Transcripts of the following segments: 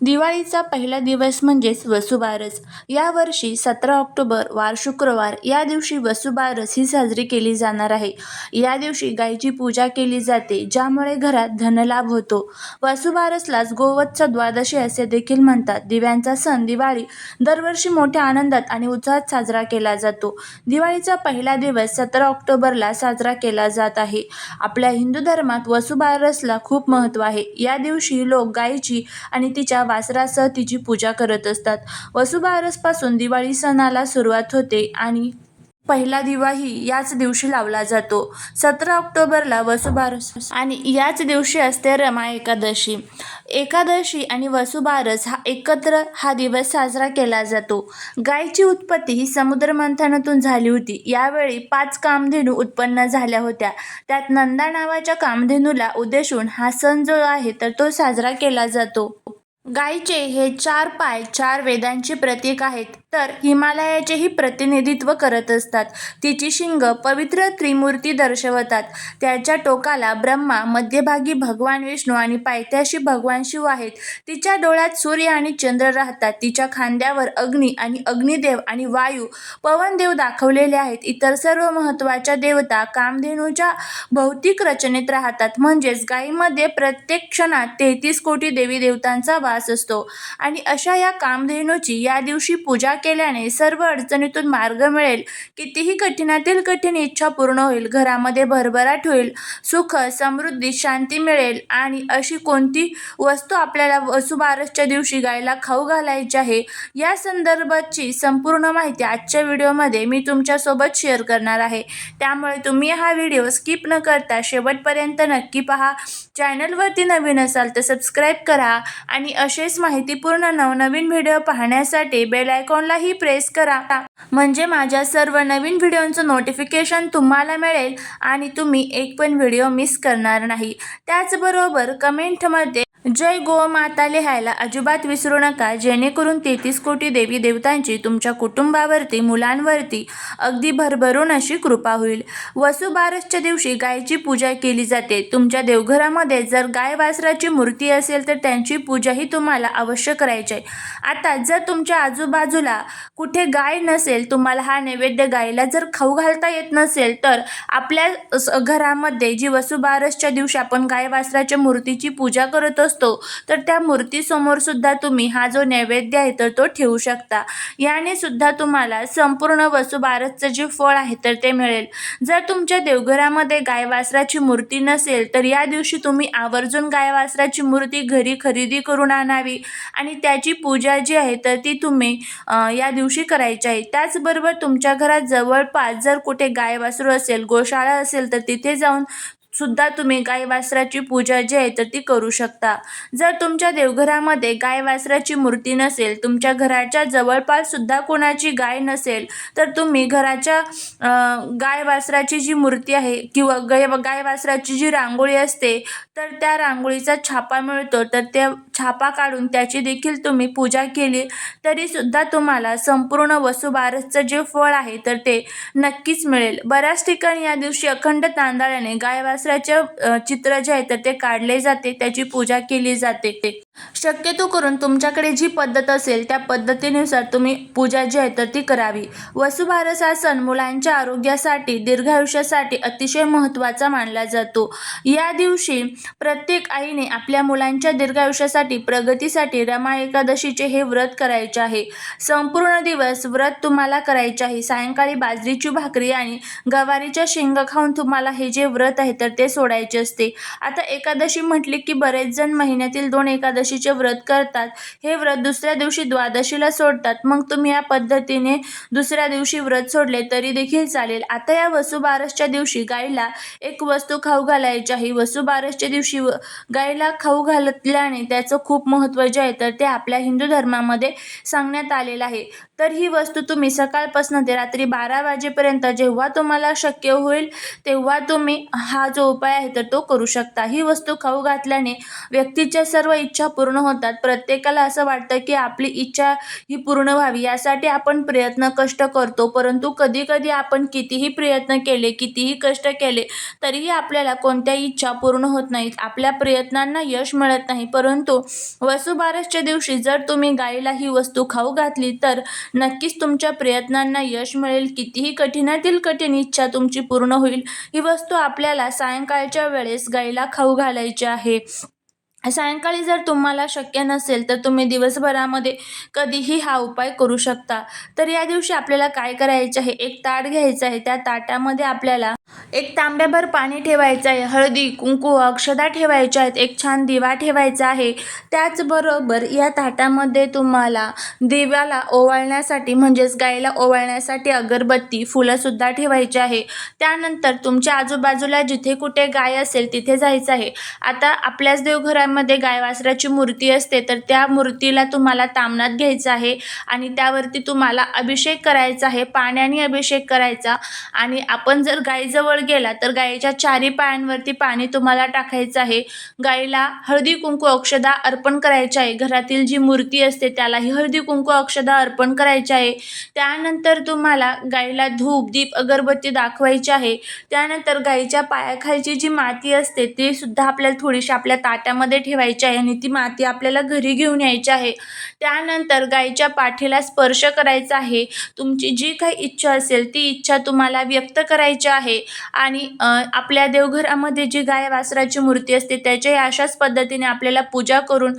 दिवाळीचा पहिला दिवस म्हणजेच वसुबारस. यावर्षी सतरा ऑक्टोबर वार शुक्रवार या दिवशी वसुबारस ही साजरी केली जाणार आहे. या दिवशी गायीची पूजा केली जाते ज्यामुळे घरात धनलाभ होतो. वसुबारसलाच गोवत्स द्वादशी असे देखील म्हणतात. दिव्यांचा सण दिवाळी दरवर्षी मोठ्या आनंदात आणि उत्साहात साजरा केला जातो. दिवाळीचा पहिला दिवस सतरा ऑक्टोबरला साजरा केला जात आहे. आपल्या हिंदू धर्मात वसुबारसला खूप महत्त्व आहे. या दिवशी लोक गायीची आणि तिच्या वासरासह तिची पूजा करत असतात. वसुबारसपासून दिवाळी सणाला सुरुवात होते आणि पहिला दिवाही याच दिवशी लावला जातो. सतरा ऑक्टोबरला वसुबारस आणि याच दिवशी असते रमा एकादशी. एकादशी आणि वसुबारस हा एकत्र हा दिवस साजरा केला जातो. गायची उत्पत्ती ही समुद्र मंथनातून झाली होती. यावेळी पाच कामधेनू उत्पन्न झाल्या होत्या. त्यात नंदा नावाच्या कामधेनूला उद्देशून हा सण जो आहे तर तो साजरा केला जातो. गायीचे हे चार पाय चार वेदांचे प्रतीक आहेत. तर हिमालयाचेही प्रतिनिधित्व करत असतात. तिची शिंग पवित्र त्रिमूर्ती दर्शवतात. त्याच्या टोकाला ब्रह्मा मध्यभागी भगवान विष्णू आणि पायथ्याशी भगवान शिव आहेत. तिच्या डोळ्यात सूर्य आणि चंद्र राहतात. तिच्या खांद्यावर अग्नी आणि अग्निदेव आणि वायू पवनदेव दाखवलेले आहेत. इतर सर्व महत्त्वाच्या देवता कामधेनूच्या भौतिक रचनेत राहतात. म्हणजेच गायीमध्ये प्रत्येक क्षणात तेहतीस कोटी देवी देवतांचा वास असतो. आणि अशा या कामधेनूची या दिवशी पूजा केल्याने सर्व अडचणीतून मार्ग मिळेल. कितीही कठीणातील कठीण इच्छा पूर्ण होईल घरामध्ये भरभराट होईल सुख समृद्धी शांती मिळेल आणि अशी कोणती वस्तू आपल्याला वसुबारसच्या दिवशी गायला खाऊ घालायची आहे या संदर्भाची संपूर्ण माहिती आजच्या व्हिडिओमध्ये मी तुमच्यासोबत शेअर करणार आहे. त्यामुळे तुम्ही हा व्हिडिओ स्किप न करता शेवटपर्यंत नक्की पहा. चॅनलवरती नवीन असाल तर सबस्क्राईब करा आणि असेच माहितीपूर्ण नवनवीन व्हिडिओ पाहण्यासाठी बेल आयकॉनलाही प्रेस करा. म्हणजे माझ्या सर्व नवीन व्हिडिओंचं नोटिफिकेशन तुम्हाला मिळेल आणि तुम्ही एक पण व्हिडिओ मिस करणार नाही. त्याचबरोबर कमेंटमध्ये जय गोमाता लिहायला अजिबात विसरू नका. जेणेकरून तेहतीस कोटी देवी देवतांची तुमच्या कुटुंबावरती मुलांवरती अगदी भरभरून अशी कृपा होईल. वसुबारसच्या दिवशी गायची पूजा केली जाते. तुमच्या देवघरामध्ये जर गाय वासराची मूर्ती असेल तर त्यांची पूजाही तुम्हाला अवश्य करायची आहे. आता जर तुमच्या आजूबाजूला कुठे गाय नसेल तुम्हाला हा नैवेद्य गायला जर खाऊ घालता येत नसेल तर आपल्या घरामध्ये जी वसुबारसच्या दिवशी आपण गाय वासराच्या मूर्तीची पूजा करत असतो तर त्या मूर्तीसमोर सुद्धा तुम्ही हा जो नैवेद्य आहे तर तो ठेवू शकता. याने सुद्धा तुम्हाला संपूर्ण वसुबारसचं जे फळ आहे तर ते मिळेल. जर तुमच्या देवघरामध्ये गायवासराची मूर्ती नसेल तर या दिवशी तुम्ही आवर्जून गायवासराची मूर्ती घरी खरेदी करून आणावी. आणि त्याची पूजा जी आहे तर ती तुम्ही या दिवशी करायची आहे. त्याचबरोबर तुमच्या घरात जवळपास जर कुठे गाय वासरू असेल गोशाळा असेल तर तिथे जाऊन सुद्धा तुम्ही गाय वासराची पूजा जी आहे तर ती करू शकता. जर तुमच्या देवघरामध्ये गाय वासराची मूर्ती नसेल तुमच्या घराच्या जवळपास सुद्धा कोणाची गाय नसेल तर तुम्ही घराच्या गायवासराची गाय वासराची जी मूर्ती आहे किंवा गाय गाय वासराची जी रांगोळी असते तर त्या रांगोळीचा छापा मिळतो. तर त्या छापा काढून त्याची देखील तुम्ही पूजा केली तरीसुद्धा तुम्हाला संपूर्ण वसुबारसचं जे फळ आहे तर ते नक्कीच मिळेल. बऱ्याच ठिकाणी या दिवशी अखंड तांदळाने गायवासराचे चित्र जे आहे तर ते काढले जाते. त्याची पूजा केली जाते. ते शक्यतो करून तुमच्याकडे जी पद्धत असेल त्या पद्धतीनुसार तुम्ही पूजा जी आहे तर ती करावी. वसुबारस हा सण मुलांच्या आरोग्यासाठी दीर्घायुष्यासाठी अतिशय महत्त्वाचा मानला जातो. या दिवशी प्रत्येक आईने आपल्या मुलांच्या दीर्घायुष्यासाठी प्रगतीसाठी रमा एकादशीचे हे व्रत करायचे आहे. संपूर्ण दिवस व्रत तुम्हाला करायचे आहे. सायंकाळी बाजरीची भाकरी आणि गवारीच्या शेंगा खाऊन तुम्हाला हे जे व्रत आहे तर ते सोडायचे असते. आता एकादशी म्हटली की बरेच जण महिन्यातील दोन एकादशी एकादशीचे व्रत करतात. हे व्रत दुसऱ्या दिवशी द्वादशीला सोडतात. मग तुम्ही या पद्धतीने दुसऱ्या दिवशी व्रत सोडले तरी देखील चालेल. आता या वसुबारसच्या दिवशी गाईला एक वस्तू खाऊ घालायची आहे. वसुबारसच्या दिवशी गायीला गाईला खाऊ घालल्याने त्याचं खूप महत्त्व जे आहे तर ते आपल्या हिंदू धर्मामध्ये सांगण्यात आलेलं आहे. तर ही वस्तू तुम्ही सकाळपासून ते रात्री बारा वाजेपर्यंत जेव्हा तुम्हाला शक्य होईल तेव्हा तुम्ही हा जो उपाय आहे तर तो करू शकता. ही वस्तू खाऊ घातल्याने व्यक्तीच्या सर्व इच्छा पूर्ण होतात. प्रत्येकाला असं वाटतं की आपली इच्छा ही पूर्ण व्हावी यासाठी आपण प्रयत्न कष्ट करतो. परंतु कधी कधी आपण कितीही प्रयत्न केले कितीही कष्ट केले तरीही आपल्याला कोणत्याही इच्छा पूर्ण होत नाहीत. आपल्या प्रयत्नांना यश मिळत नाही. परंतु वसुबारसच्या दिवशी जर तुम्ही गाईला ही वस्तू खाऊ घातली तर नक्कीच तुमच्या प्रयत्नांना यश मिळेल. कितीही कठीणातील कठीण इच्छा तुमची पूर्ण होईल. ही वस्तू आपल्याला सायंकाळच्या वेळेस गाईला खाऊ घालायची आहे. सायंकाळी जर तुम्हाला शक्य नसेल तर तुम्ही दिवसभरामध्ये कधीही हा उपाय करू शकता. तर या दिवशी आपल्याला काय करायचं आहे? एक ताट घ्यायचं आहे. त्या ताटामध्ये आपल्याला एक तांब्याभर पाणी ठेवायचं आहे. हळदी कुंकू अक्षदा ठेवायच्या आहेत. एक छान दिवा ठेवायचा आहे. त्याचबरोबर या ताटामध्ये तुम्हाला दिव्याला ओवाळण्यासाठी म्हणजेच गायला ओवाळण्यासाठी अगरबत्ती फुलंसुद्धा ठेवायची आहे. त्यानंतर तुमच्या आजूबाजूला जिथे कुठे गाय असेल तिथे जायचं आहे. आता आपल्याच देवघरामध्ये गाय गायवासराची मूर्ती असते तर त्या मूर्तीला तुम्हाला तामणात घ्यायचं आहे आणि त्यावरती तुम्हाला अभिषेक करायचा आहे पाण्याने अभिषेक करायचा. आणि आपण जर गायीजवळ गेला तर गायीच्या चारी पायांवरती पाणी तुम्हाला टाकायचं आहे. गायीला हळदी कुंकू अक्षदा अर्पण करायचे आहे. घरातील जी मूर्ती असते त्यालाही हळदी कुंकू अक्षदा अर्पण करायचे आहे. त्यानंतर तुम्हाला गायीला धूप दीप अगरबत्ती दाखवायची आहे. त्यानंतर गायीच्या पायाखालची जी माती असते ती सुद्धा आपल्याला थोडीशी आपल्या ताट्यामध्ये ठेवायची आहे आणि ती माती आपल्याला घरी घेऊन यायची आहे. त्यानंतर गायीच्या पाठीला स्पर्श करायचा आहे. तुमची जी काही इच्छा असेल ती इच्छा तुम्हाला व्यक्त करायची आहे. आणि आपल्या देवघरामध्ये जी गाय वासराची मूर्ती असते त्याच्याही अशाच पद्धतीने आपल्याला पूजा करून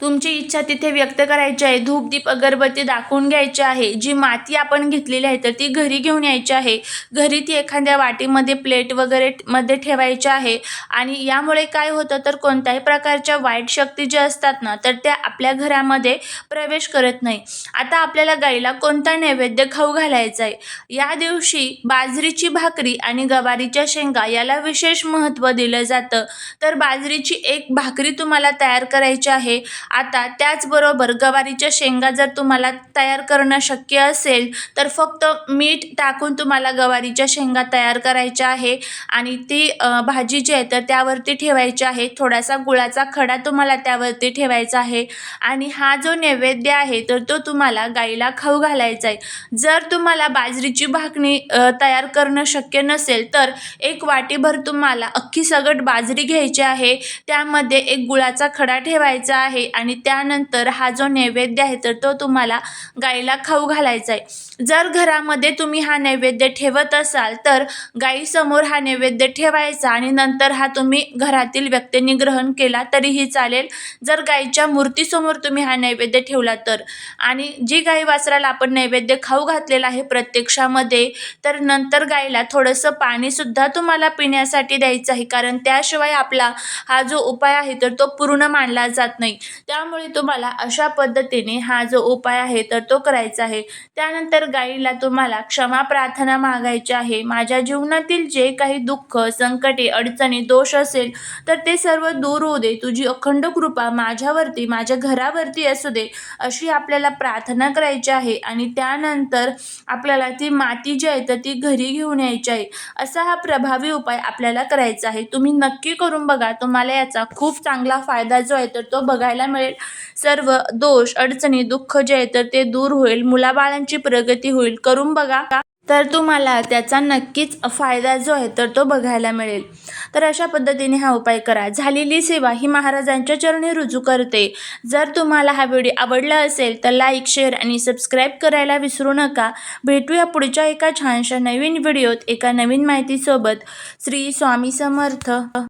तुमची इच्छा तिथे व्यक्त करायची आहे. धूप दीप अगरबत्ती दाखवून घ्यायची आहे. जी माती आपण घेतलेली आहे तर ती घरी घेऊन यायची आहे. घरी ती एखाद्या वाटीमध्ये प्लेट वगैरे मध्ये ठेवायची आहे. आणि यामुळे काय होतं तर कोणत्याही प्रकारच्या वाईट शक्ती ज्या असतात ना तर त्या आपल्या घरामध्ये प्रवेश करत नाही. आता आपल्याला गाईला कोणता नैवेद्य खाऊ घालायचा आहे? या दिवशी बाजरीची भाकरी आणि गवारीच्या शेंगा याला विशेष महत्त्व दिलं जातं. तर बाजरीची एक भाकरी तुम्हाला तयार करायची आहे. आता त्याचबरोबर गवारीच्या शेंगा जर तुम्हाला तयार करणं शक्य असेल तर फक्त मीठ टाकून तुम्हाला गवारीच्या शेंगा तयार करायच्या आहे आणि ती भाजी जी आहे तर त्यावरती ठेवायची आहे. थोडासा गुळाचा खडा तुम्हाला त्यावरती ठेवायचा आहे आणि हा जो नैवेद्य आहे तर तो तुम्हाला गाईला खाऊ घालायचा आहे. जर तुम्हाला बाजरीची भाकणी तयार करणं शक्य नसेल तर एक वाटीभर तुम्हाला अख्खी सगट बाजरी घ्यायची आहे. त्यामध्ये एक गुळाचा खडा ठेवायचा आहे आणि त्यानंतर हा जो नैवेद्य आहे तर तो तुम्हाला गाईला खाऊ घालायचा आहे. जर घरामध्ये तुम्ही हा नैवेद्य ठेवत असाल तर गाईसमोर हा नैवेद्य ठेवायचा आणि नंतर हा तुम्ही घरातील व्यक्तींनी ग्रहण केला तरीही चालेल. जर गाईच्या मूर्तीसमोर तुम्ही हा नैवेद्य ठेवला तर. आणि जी गाई वासराला आपण नैवेद्य खाऊ घातलेला आहे प्रत्यक्षामध्ये तर नंतर गाईला थोडंसं पाणीसुद्धा तुम्हाला पिण्यासाठी द्यायचं आहे कारण त्याशिवाय आपला हा जो उपाय आहे तर तो पूर्ण मानला जात नाही. त्यामुळे तुम्हाला अशा पद्धतीने हा जो उपाय आहे तर तो करायचा आहे. त्यानंतर गाईला तुम्हाला क्षमा प्रार्थना मागायची आहे. माझ्या जीवनातील जे काही दुःख संकटे अडचणी दोष असेल तर ते सर्व दूर होऊ दे. तुझी अखंड कृपा माझ्यावरती माझ्या घरावरती असू दे अशी आपल्याला प्रार्थना करायची आहे. आणि त्यानंतर आपल्याला ती माती जी आहे तर ती घरी घेऊन यायची आहे. असा हा प्रभावी उपाय आपल्याला करायचा आहे. तुम्ही नक्की करून बघा. तुम्हाला याचा खूप चांगला फायदा जो आहे तर तो बघायला मिळेल. सर्व दोष अडचणी दुःख जे आहे तर ते दूर होईल. मुलाबाळांची प्रगती होईल. करून बघा. तर तुम्हाला त्याचा नक्कीच फायदा जो आहे तर तो बघायला मिळेल. तर अशा पद्धतीने हा उपाय करा. झालेली सेवा ही महाराजांच्या चरणी रुजू करते. जर तुम्हाला हा व्हिडिओ आवडला असेल तर लाईक शेअर आणि सबस्क्राईब करायला विसरू नका. भेटूया पुढच्या एका छानशा नवीन व्हिडिओत एका नवीन माहितीसोबत. श्री स्वामी समर्थ.